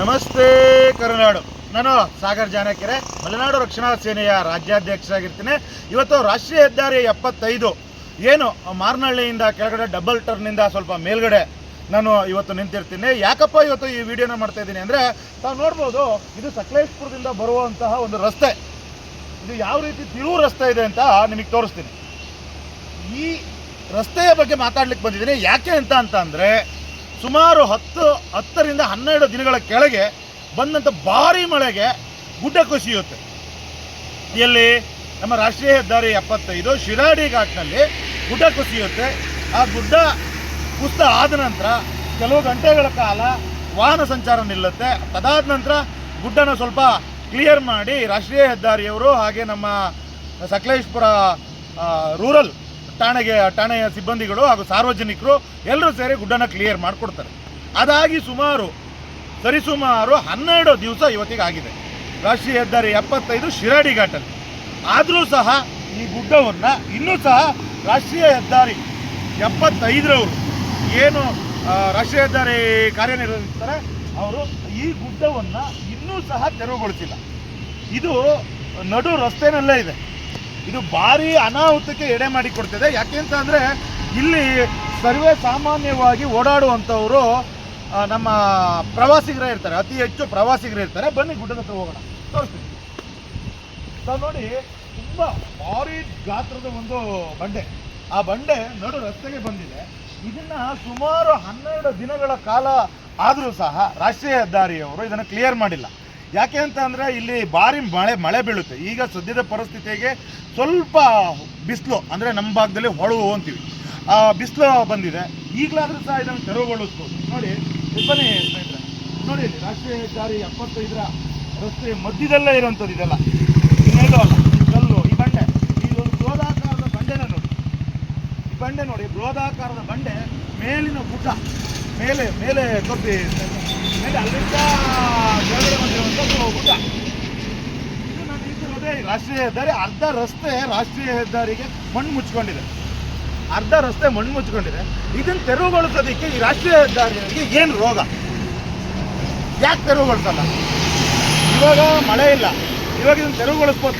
ನಮಸ್ತೆ ಕರುನಾಡು. ನಾನು ಸಾಗರ್ ಜಾನಕೆರೆ, ಮಲೆನಾಡು ರಕ್ಷಣಾ ಸೇನೆಯ ರಾಜ್ಯಾಧ್ಯಕ್ಷರಾಗಿರ್ತೀನಿ. ಇವತ್ತು ರಾಷ್ಟ್ರೀಯ ಹೆದ್ದಾರಿ ಎಪ್ಪತ್ತೈದು. ಏನು, ಮಾರ್ನಹಳ್ಳಿಯಿಂದ ಕೆಳಗಡೆ ಡಬಲ್ ಟರ್ನಿಂದ ಸ್ವಲ್ಪ ಮೇಲ್ಗಡೆ ನಾನು ಇವತ್ತು ನಿಂತಿರ್ತೀನಿ. ಯಾಕಪ್ಪ ಇವತ್ತು ಈ ವಿಡಿಯೋನ ಮಾಡ್ತಾ ಇದ್ದೀನಿ ಅಂದರೆ, ತಾವು ನೋಡ್ಬೋದು, ಇದು ಸಕಲೇಶ್ಪುರದಿಂದ ಬರುವಂತಹ ಒಂದು ರಸ್ತೆ. ಇದು ಯಾವ ರೀತಿ ತಿರುವು ರಸ್ತೆ ಇದೆ ಅಂತ ನಿಮಗೆ ತೋರಿಸ್ತೀನಿ. ಈ ರಸ್ತೆಯ ಬಗ್ಗೆ ಮಾತಾಡ್ಲಿಕ್ಕೆ ಬಂದಿದ್ದೀನಿ. ಯಾಕೆ ಅಂತ ಅಂತ ಅಂದರೆ ಸುಮಾರು ಹತ್ತು, ಹತ್ತರಿಂದ ಹನ್ನೆರಡು ದಿನಗಳ ಕೆಳಗೆ ಬಂದಂಥ ಭಾರಿ ಮಳೆಗೆ ಗುಡ್ಡ ಕುಸಿಯುತ್ತೆ. ಎಲ್ಲಿ ನಮ್ಮ ರಾಷ್ಟ್ರೀಯ ಹೆದ್ದಾರಿ ಎಪ್ಪತ್ತೈದು, ಶಿರಾಡಿ ಘಾಟ್ನಲ್ಲಿ ಗುಡ್ಡ ಕುಸಿಯುತ್ತೆ. ಆ ಗುಡ್ಡ ಕುಸಿತ ಆದ ನಂತರ ಕೆಲವು ಗಂಟೆಗಳ ಕಾಲ ವಾಹನ ಸಂಚಾರ ನಿಲ್ಲುತ್ತೆ. ಅದಾದ ನಂತರ ಗುಡ್ಡನ ಸ್ವಲ್ಪ ಕ್ಲಿಯರ್ ಮಾಡಿ ರಾಷ್ಟ್ರೀಯ ಹೆದ್ದಾರಿಯವರು ಹಾಗೆ ನಮ್ಮ ಸಕಲೇಶ್ಪುರ ರೂರಲ್ ಠಾಣೆಗೆ, ಠಾಣೆಯ ಸಿಬ್ಬಂದಿಗಳು ಹಾಗೂ ಸಾರ್ವಜನಿಕರು ಎಲ್ಲರೂ ಸೇರಿ ಗುಡ್ಡನ ಕ್ಲಿಯರ್ ಮಾಡಿಕೊಡ್ತಾರೆ. ಅದಾಗಿ ಸುಮಾರು, ಸರಿಸುಮಾರು ಹನ್ನೆರಡು ದಿವಸ ಇವತ್ತಿಗೆ ಆಗಿದೆ ರಾಷ್ಟ್ರೀಯ ಹೆದ್ದಾರಿ ಎಪ್ಪತ್ತೈದು ಶಿರಾಡಿ ಘಾಟಲ್ಲಿ. ಆದರೂ ಸಹ ಈ ಗುಡ್ಡವನ್ನು ಇನ್ನೂ ಸಹ ರಾಷ್ಟ್ರೀಯ ಹೆದ್ದಾರಿ ಎಪ್ಪತ್ತೈದರವರು ಏನು ರಾಷ್ಟ್ರೀಯ ಹೆದ್ದಾರಿ ಕಾರ್ಯನಿರ್ವಹಿಸ್ತಾರೆ, ಅವರು ಈ ಗುಡ್ಡವನ್ನು ಇನ್ನೂ ಸಹ ತೆರವುಗೊಳಿಸಿಲ್ಲ. ಇದು ನಡು ರಸ್ತೆನಲ್ಲೇ ಇದೆ. ಇದು ಭಾರಿ ಅನಾಹುತಕ್ಕೆ ಎಡೆ ಮಾಡಿ ಕೊಡ್ತಿದೆ. ಯಾಕೆ ಅಂತ ಅಂದರೆ ಇಲ್ಲಿ ಸರ್ವೇ ಸಾಮಾನ್ಯವಾಗಿ ಓಡಾಡುವಂಥವರು ನಮ್ಮ ಪ್ರವಾಸಿಗರೇ ಇರ್ತಾರೆ. ಅತಿ ಹೆಚ್ಚು ಪ್ರವಾಸಿಗರೇ ಇರ್ತಾರೆ. ಬನ್ನಿ ಗುಡ್ಡದ ಹತ್ರ ಹೋಗೋಣ. ತೋರಿಸ್ತೀನಿ. ನೋಡಿ, ತುಂಬ ಭಾರಿ ಗಾತ್ರದ ಒಂದು ಬಂಡೆ. ಆ ಬಂಡೆ ನಡು ರಸ್ತೆಗೆ ಬಂದಿದೆ. ಇದನ್ನ ಸುಮಾರು ಹನ್ನೆರಡು ದಿನಗಳ ಕಾಲ ಆದರೂ ಸಹ ರಾಷ್ಟ್ರೀಯ ಹೆದ್ದಾರಿಯವರು ಇದನ್ನು ಕ್ಲಿಯರ್ ಮಾಡಿಲ್ಲ. ಯಾಕೆ ಅಂತ ಅಂದರೆ ಇಲ್ಲಿ ಭಾರಿ ಮಳೆ ಮಳೆ ಬೀಳುತ್ತೆ. ಈಗ ಸದ್ಯದ ಪರಿಸ್ಥಿತಿಗೆ ಸ್ವಲ್ಪ ಬಿಸಿಲು, ಅಂದರೆ ನಮ್ಮ ಭಾಗದಲ್ಲಿ ಹೊಳು ಅಂತೀವಿ. ಆ ಬಿಸಿಲು ಬಂದಿದೆ. ಈಗಲಾದರೂ ಸಹ ಇದನ್ನು ತೆರವುಗೊಳಿಸ್ಬೋದು. ನೋಡಿ ಬನ್ನಿ ಸ್ನೇಹಿತರೆ ನೋಡಿ ಇಲ್ಲಿ ರಾಷ್ಟ್ರೀಯ ಹೆದ್ದಾರಿ ಎಪ್ಪತ್ತೈದರ ರಸ್ತೆ ಮಧ್ಯದಲ್ಲೇ ಇರುವಂಥದ್ದು ಇದೆಲ್ಲ. ಅಲ್ಲ ಕಲ್ಲು, ಈ ಬಂಡೆ. ಇದೊಂದು ಬೃಹದಾಕಾರದ ಬಂಡೆನ ನೋಡಿ. ಈ ಬಂಡೆ ನೋಡಿ ಬೃಹದಾಕಾರದ ಬಂಡೆ ಮೇಲಿನ ಗುಡ್ಡ. ಮೇಲೆ ಮೇಲೆ ಕೊಬ್ಬಿ ಮೇಲೆ ಅಲ್ಲಿಂದ ಕೆಳಗಡೆ ಬಂದಿರುವಂಥದ್ದು ಗುಡ್ಡ ಇದು ನಾನು ಈ ರಾಷ್ಟ್ರೀಯ ಹೆದ್ದಾರಿ, ಅರ್ಧ ರಸ್ತೆ ರಾಷ್ಟ್ರೀಯ ಹೆದ್ದಾರಿಗೆ ಮಣ್ಣು ಮುಚ್ಕೊಂಡಿದೆ ಅರ್ಧ ರಸ್ತೆ ಮಣ್ಣು ಮುಚ್ಕೊಂಡಿದೆ ಇದನ್ನು ತೆರವುಗೊಳಿಸೋದಕ್ಕೆ ಈ ರಾಷ್ಟ್ರೀಯ ಹೆದ್ದಾರಿಗೆ ಏನು ರೋಗ? ಯಾಕೆ ತೆರವುಗೊಳಿಸಲ್ಲ? ಇವಾಗ ಮಳೆ ಇಲ್ಲ. ಇವಾಗ ಇದನ್ನು ತೆರವುಗೊಳಿಸ್ಬೋದು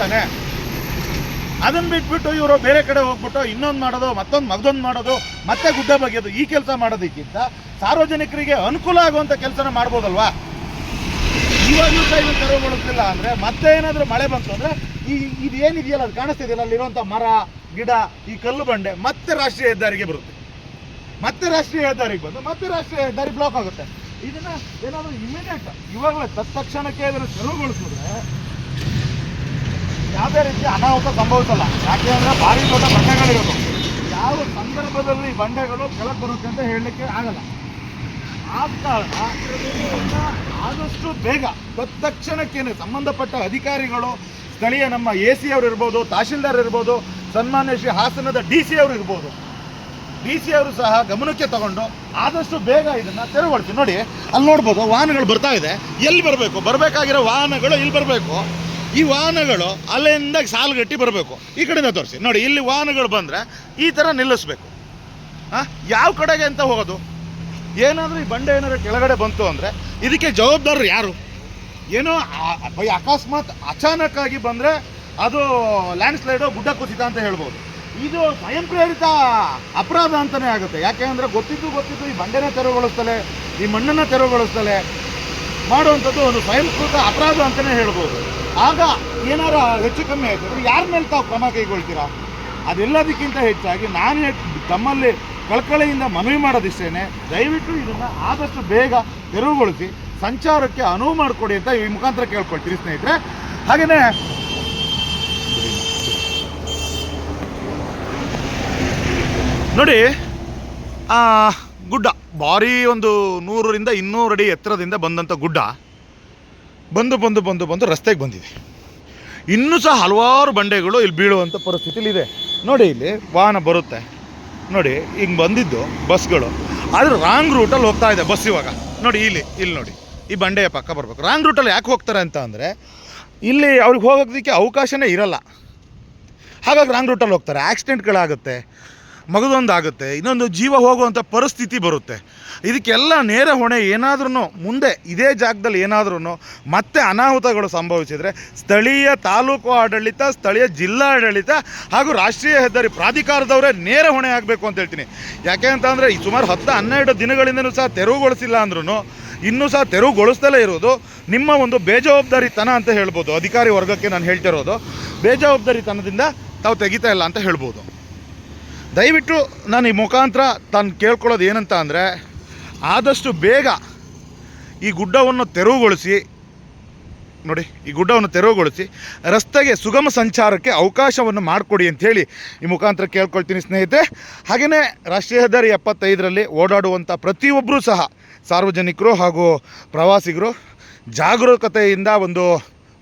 ಅದನ್ನು ಬಿಟ್ಬಿಟ್ಟು ಇವರು ಬೇರೆ ಕಡೆ ಹೋಗ್ಬಿಟ್ಟು ಇನ್ನೊಂದು ಮಾಡೋದು, ಮತ್ತೊಂದು ಮಗದೊಂದು ಮಾಡೋದು, ಮತ್ತೆ ಗುಡ್ಡ ಬಗೆಯೋದು ಈ ಕೆಲಸ ಮಾಡೋದಕ್ಕಿಂತ ಸಾರ್ವಜನಿಕರಿಗೆ ಅನುಕೂಲ ಆಗುವಂಥ ಕೆಲಸನ ಮಾಡ್ಬೋದಲ್ವಾ? ಇವಾಗಲೂ ಸಹ ಇದನ್ನು ತೆರವುಗೊಳಿಸ್ತಿಲ್ಲ ಅಂದರೆ ಮತ್ತೆ ಏನಾದರೂ ಮಳೆ ಬಂತು ಅಂದರೆ ಈ ಇದು ಏನಿದೆಯಲ್ಲ ಅದು ಕಾಣಿಸ್ತಿದೆಯಲ್ಲ ಅಲ್ಲಿರುವಂಥ ಮರ, ಗಿಡ, ಈ ಕಲ್ಲು ಬಂಡೆ ಮತ್ತೆ ರಾಷ್ಟ್ರೀಯ ಹೆದ್ದಾರಿಗೆ ಬರುತ್ತೆ. ಮತ್ತೆ ರಾಷ್ಟ್ರೀಯ ಹೆದ್ದಾರಿಗೆ ಬಂದು ಮತ್ತೆ ರಾಷ್ಟ್ರೀಯ ಹೆದ್ದಾರಿ ಬ್ಲಾಕ್ ಆಗುತ್ತೆ. ಇದನ್ನ ಏನಾದರೂ ಇಮಿಡಿಯೇಟ್ ಇವಾಗಲೇ ತತ್ಕ್ಷಣಕ್ಕೆ ಇದನ್ನು ತೆರವುಗೊಳಿಸಿದ್ರೆ ಯಾವುದೇ ರೀತಿ ಅನಾಹುತ ಸಂಭವಿಸಲ್ಲ. ಯಾಕೆ ಅಂದರೆ ಭಾರಿ ದೊಡ್ಡ ಬಂಡೆಗಳಿರೋದು. ಯಾವ ಸಂದರ್ಭದಲ್ಲಿ ಬಂಡೆಗಳು ಕೆಳಗೆ ಬರುತ್ತೆ ಅಂತ ಹೇಳಲಿಕ್ಕೆ ಆಗಲ್ಲ. ಆ ಕಾರಣ ಆದಷ್ಟು ಬೇಗ ತತ್ಕ್ಷಣಕ್ಕೇನೆ ಸಂಬಂಧಪಟ್ಟ ಅಧಿಕಾರಿಗಳು, ಸ್ಥಳೀಯ ನಮ್ಮ ಎ ಸಿ ಅವರು ಇರ್ಬೋದು, ತಹಶೀಲ್ದಾರ್ ಇರ್ಬೋದು, ಸನ್ಮಾನ್ಯ ಶ್ರೀ ಹಾಸನದ ಡಿ ಸಿ ಅವರು ಇರ್ಬೋದು, ಡಿ ಸಿ ಅವರು ಸಹ ಗಮನಕ್ಕೆ ತಗೊಂಡು ಆದಷ್ಟು ಬೇಗ ಇದನ್ನ ತೆರವುಗೊಳಿಸಿ. ನೋಡಿ, ಅಲ್ಲಿ ನೋಡ್ಬೋದು ವಾಹನಗಳು ಬರ್ತಾ ಇದೆ. ಎಲ್ಲಿ ಬರಬೇಕು? ಬರಬೇಕಾಗಿರೋ ವಾಹನಗಳು ಇಲ್ಲಿ ಬರಬೇಕು. ಈ ವಾಹನಗಳು ಅಲ್ಲಿಂದ ಸಾಲುಗಟ್ಟಿ ಬರಬೇಕು. ಈ ಕಡೆಯಿಂದ ತೋರಿಸಿ. ನೋಡಿ, ಇಲ್ಲಿ ವಾಹನಗಳು ಬಂದರೆ ಈ ಥರ ನಿಲ್ಲಿಸ್ಬೇಕು. ಹಾಂ ಯಾವ ಕಡೆಗೆ ಅಂತ ಹೋಗೋದು? ಏನಾದರೂ ಈ ಬಂಡೆ ಏನಾದರೂ ಕೆಳಗಡೆ ಬಂತು ಅಂದರೆ ಇದಕ್ಕೆ ಜವಾಬ್ದಾರರು ಯಾರು? ಏನೋ ಬೈ ಅಕಸ್ಮಾತ್ ಅಚಾನಕ್ ಆಗಿ ಬಂದರೆ ಅದು ಲ್ಯಾಂಡ್ ಸ್ಲೈಡು ಗುಡ್ಡ ಕುಸಿತ ಅಂತ ಹೇಳ್ಬೋದು. ಇದು ಸ್ವಯಂ ಪ್ರೇರಿತ ಅಪರಾಧ ಅಂತಲೇ ಆಗುತ್ತೆ. ಯಾಕೆ ಅಂದರೆ ಗೊತ್ತಿದ್ದು ಗೊತ್ತಿದ್ದು ಈ ಬಂಡೆನ ತೆರವುಗೊಳಿಸ್ತಲೆ, ಈ ಮಣ್ಣನ್ನು ತೆರವುಗೊಳಿಸ್ತಲೆ. ಮಾಡುವಂಥದ್ದು ಒಂದು ಸ್ವಯಂಕೃತ ಅಪರಾಧ ಅಂತಲೇ ಹೇಳ್ಬೋದು. ಆಗ ಏನಾರ ಹೆಚ್ಚು ಕಮ್ಮಿ ಆಯ್ತು ಯಾರ ಮೇಲೆ ತಾವು ಕ್ರಮ ಕೈಗೊಳ್ತೀರಾ? ಅದೆಲ್ಲದಕ್ಕಿಂತ ಹೆಚ್ಚಾಗಿ ನಾನು ತಮ್ಮಲ್ಲಿ ಕಳಕಳಿಯಿಂದ ಮನವಿ ಮಾಡೋದಿಷ್ಟೇನೆ, ದಯವಿಟ್ಟು ಇದನ್ನು ಆದಷ್ಟು ಬೇಗ ತೆರವುಗೊಳಿಸಿ, ಸಂಚಾರಕ್ಕೆ ಅನುವು ಮಾಡಿಕೊಡಿ ಅಂತ ಈ ಮುಖಾಂತರ ಕೇಳ್ಕೊಳ್ತೀರಿ ಸ್ನೇಹಿತರೆ. ಹಾಗೆಯೇ ನೋಡಿ ಗುಡ್ಡ, ಭಾರಿ ಒಂದು ನೂರರಿಂದ ಇನ್ನೂರು ಅಡಿ ಎತ್ತರದಿಂದ ಬಂದಂಥ ಗುಡ್ಡ. ಬಂದು ಬಂದು ಬಂದು ಬಂದು ರಸ್ತೆಗೆ ಬಂದಿದೆ. ಇನ್ನೂ ಸಹ ಹಲವಾರು ಬಂಡೆಗಳು ಇಲ್ಲಿ ಬೀಳುವಂಥ ಪರಿಸ್ಥಿತಿಲಿದೆ. ನೋಡಿ ಇಲ್ಲಿ ವಾಹನ ಬರುತ್ತೆ. ನೋಡಿ ಹಿಂಗೆ ಬಂದಿದ್ದು ಬಸ್ಗಳು. ಆದರೆ ರಾಂಗ್ ರೂಟಲ್ಲಿ ಹೋಗ್ತಾ ಇದೆ ಬಸ್ ಇವಾಗ. ನೋಡಿ ಇಲ್ಲಿ ಇಲ್ಲಿ ನೋಡಿ. ಈ ಬಂಡೆಯ ಪಕ್ಕ ಬರಬೇಕು. ರಾಂಗ್ ರೂಟಲ್ಲಿ ಯಾಕೆ ಹೋಗ್ತಾರೆ ಅಂತ ಅಂದರೆ, ಇಲ್ಲಿ ಅವ್ರಿಗೆ ಹೋಗೋದಕ್ಕೆ ಅವಕಾಶನೇ ಇರಲ್ಲ. ಹಾಗಾಗಿ ರಾಂಗ್ ರೂಟಲ್ಲಿ ಹೋಗ್ತಾರೆ. ಆಕ್ಸಿಡೆಂಟ್ಗಳಾಗುತ್ತೆ ಮಗದೊಂದಾಗುತ್ತೆ, ಇನ್ನೊಂದು ಜೀವ ಹೋಗುವಂಥ ಪರಿಸ್ಥಿತಿ ಬರುತ್ತೆ. ಇದಕ್ಕೆಲ್ಲ ನೇರ ಹೊಣೆ ಏನಾದ್ರೂ ಮುಂದೆ ಇದೇ ಜಾಗದಲ್ಲಿ ಏನಾದ್ರೂ ಮತ್ತೆ ಅನಾಹುತಗಳು ಸಂಭವಿಸಿದರೆ ಸ್ಥಳೀಯ ತಾಲೂಕು ಆಡಳಿತ, ಸ್ಥಳೀಯ ಜಿಲ್ಲಾ ಆಡಳಿತ ಹಾಗೂ ರಾಷ್ಟ್ರೀಯ ಹೆದ್ದಾರಿ ಪ್ರಾಧಿಕಾರದವರೇ ನೇರ ಹೊಣೆ ಆಗಬೇಕು ಅಂತ ಹೇಳ್ತೀನಿ. ಯಾಕೆ ಅಂತಂದರೆ ಸುಮಾರು ಹತ್ತು ಹನ್ನೆರಡು ದಿನಗಳಿಂದನೂ ಸಹ ತೆರವುಗೊಳಿಸಿಲ್ಲ ಅಂದ್ರೂ ಇನ್ನೂ ಸಹ ತೆರವುಗೊಳಿಸ್ದಲೇ ಇರೋದು ನಿಮ್ಮ ಒಂದು ಬೇಜವಾಬ್ದಾರಿತನ ಅಂತ ಹೇಳ್ಬೋದು. ಅಧಿಕಾರಿ ವರ್ಗಕ್ಕೆ ನಾನು ಹೇಳ್ತಿರೋದು, ಬೇಜವಾಬ್ದಾರಿತನದಿಂದ ತಾವು ತೆಗಿತಾ ಇಲ್ಲ ಅಂತ ಹೇಳ್ಬೋದು. ದಯವಿಟ್ಟು ನಾನು ಈ ಮುಖಾಂತರ ತಾನು ಕೇಳ್ಕೊಳ್ಳೋದು ಏನಂತ ಅಂದರೆ ಆದಷ್ಟು ಬೇಗ ಈ ಗುಡ್ಡವನ್ನು ತೆರವುಗೊಳಿಸಿ, ನೋಡಿ, ಈ ಗುಡ್ಡವನ್ನು ತೆರವುಗೊಳಿಸಿ ರಸ್ತೆಗೆ ಸುಗಮ ಸಂಚಾರಕ್ಕೆ ಅವಕಾಶವನ್ನು ಮಾಡಿಕೊಡಿ ಅಂಥೇಳಿ ಈ ಮುಖಾಂತರ ಕೇಳ್ಕೊಳ್ತೀನಿ ಸ್ನೇಹಿತರೆ. ಹಾಗೆಯೇ ರಾಷ್ಟ್ರೀಯ ಹೆದ್ದಾರಿ ಎಪ್ಪತ್ತೈದರಲ್ಲಿ ಓಡಾಡುವಂಥ ಪ್ರತಿಯೊಬ್ಬರೂ ಸಹ ಸಾರ್ವಜನಿಕರು ಹಾಗೂ ಪ್ರವಾಸಿಗರು ಜಾಗರೂಕತೆಯಿಂದ ಒಂದು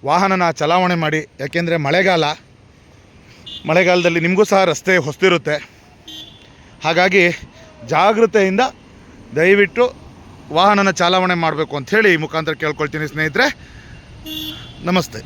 ವಾಹನನ ಚಲಾವಣೆ ಮಾಡಿ, ಯಾಕೆಂದರೆ ಮಳೆಗಾಲ, ಮಳೆಗಾಲದಲ್ಲಿ ನಿಮಗೂ ಸಹ ರಸ್ತೆ ಹೊಸ್ತಿರುತ್ತೆ ಹಾಗಾಗಿ ಜಾಗೃತೆಯಿಂದ ದಯವಿಟ್ಟು ವಾಹನನ ಚಾಲಾವಣೆ ಮಾಡಬೇಕು ಅಂಥೇಳಿ ಈ ಮುಖಾಂತರ ಕೇಳ್ಕೊಳ್ತೀನಿ ಸ್ನೇಹಿತರೆ. ನಮಸ್ತೆ.